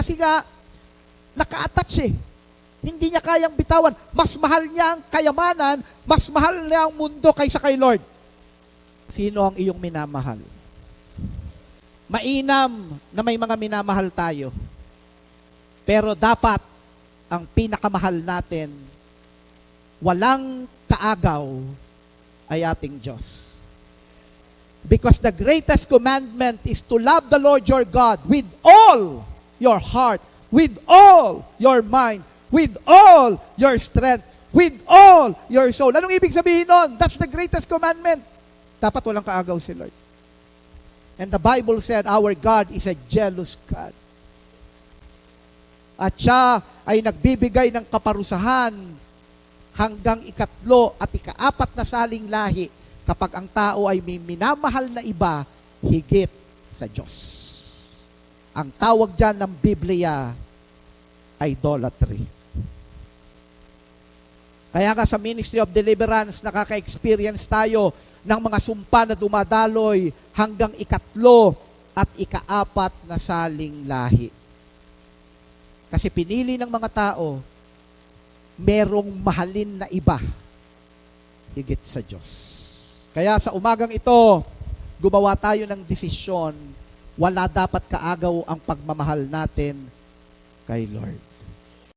Kasi nga, naka-attach eh. Hindi niya kayang bitawan. Mas mahal niya ang kayamanan, mas mahal niya ang mundo kaysa kay Lord. Sino ang iyong minamahal? Mainam na may mga minamahal tayo. Pero dapat ang pinakamahal natin, walang kaagaw, ay ating Diyos. Because the greatest commandment is to love the Lord your God with all your heart, with all your mind, with all your strength, with all your soul. Anong ibig sabihin nun? That's the greatest commandment. Dapat walang kaagaw si Lord. And the Bible said, our God is a jealous God. At siya ay nagbibigay ng kaparusahan hanggang ikatlo at ikaapat na saling lahi kapag ang tao ay may minamahal na iba higit sa Diyos. Ang tawag dyan ng Biblia, idolatry. Kaya nga sa Ministry of Deliverance, nakaka-experience tayo ng mga sumpa na dumadaloy hanggang ikatlo at ikaapat na saling lahi. Kasi pinili ng mga tao, merong mahalin na iba higit sa Diyos. Kaya sa umagang ito, gumawa tayo ng desisyon, wala dapat kaagaw ang pagmamahal natin kay Lord.